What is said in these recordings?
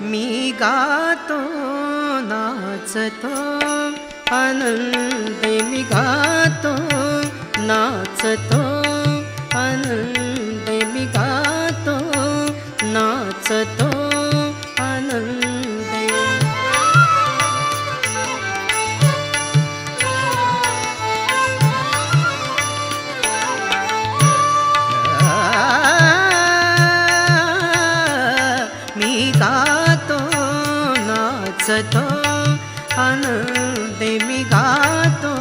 मी गातो नाचतो आनंद मी गातो नाचतो. आनंदे मी गातो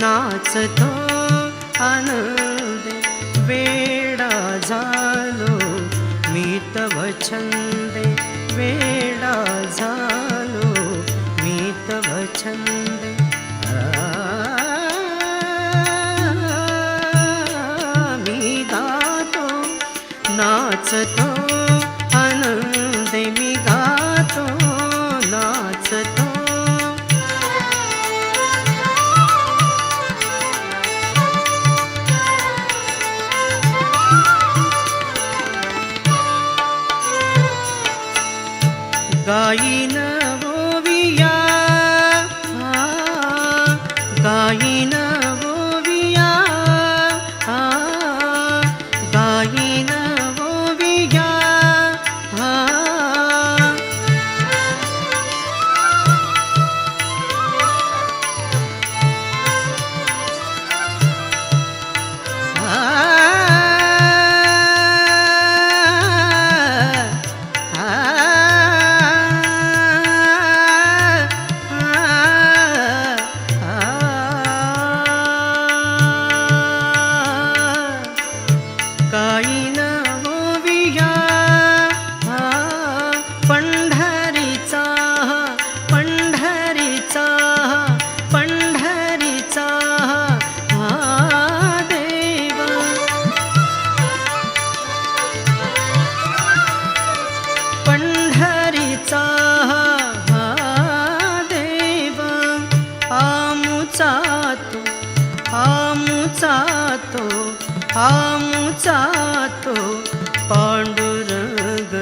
नाचतो आनंद. वेडा झालो मी तव छंदे वेडा झालो मी तव छंदे मी गातो नाचतो. காயின ஓவியா? காயின आमुचा तो आमुचा तो आमुचा तो पांडुरंग.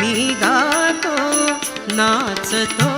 मी गातो नाचतो.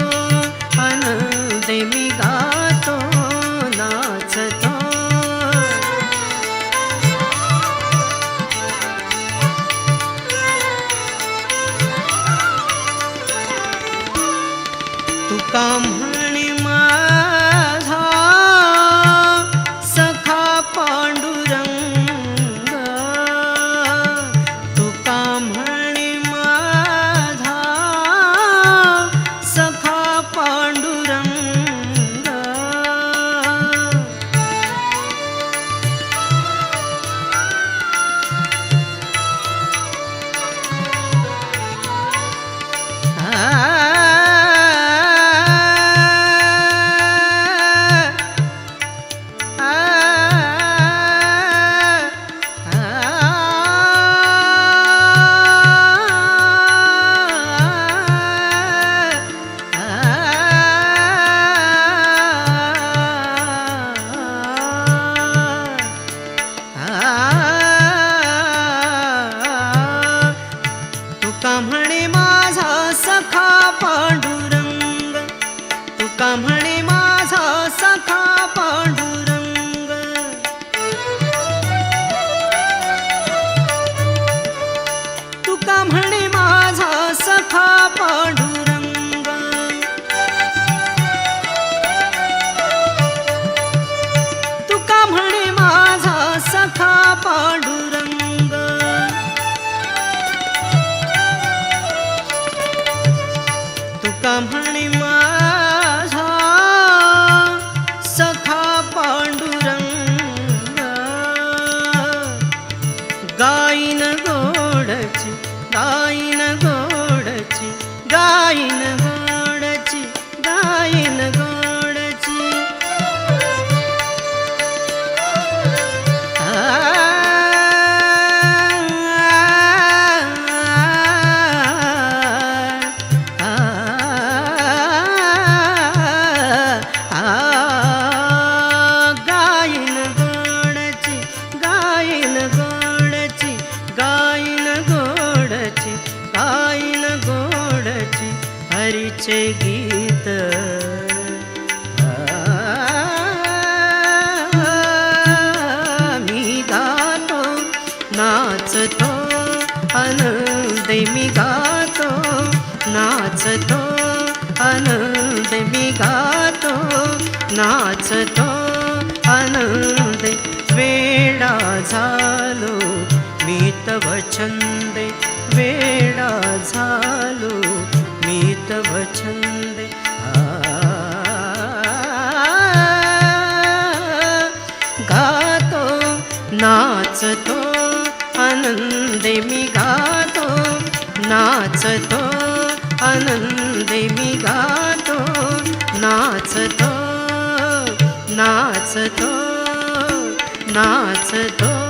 ಬ್ರಾಹ್ಮಣಿ गाईन गोडची गाईन गोडची गायन गोडची गायन गोडची गायन गोडची गा हरीचे गीत. मी गातो नाचतो आनंद मी गातो नाचतो आनंद मी गातो नाचतो आनंद वेडा झालो मी तव छंद वेडा नाचतो आनंदे मी गातो नाचतो आनंदे मी गातो नाचतो नाचतो नाचतो.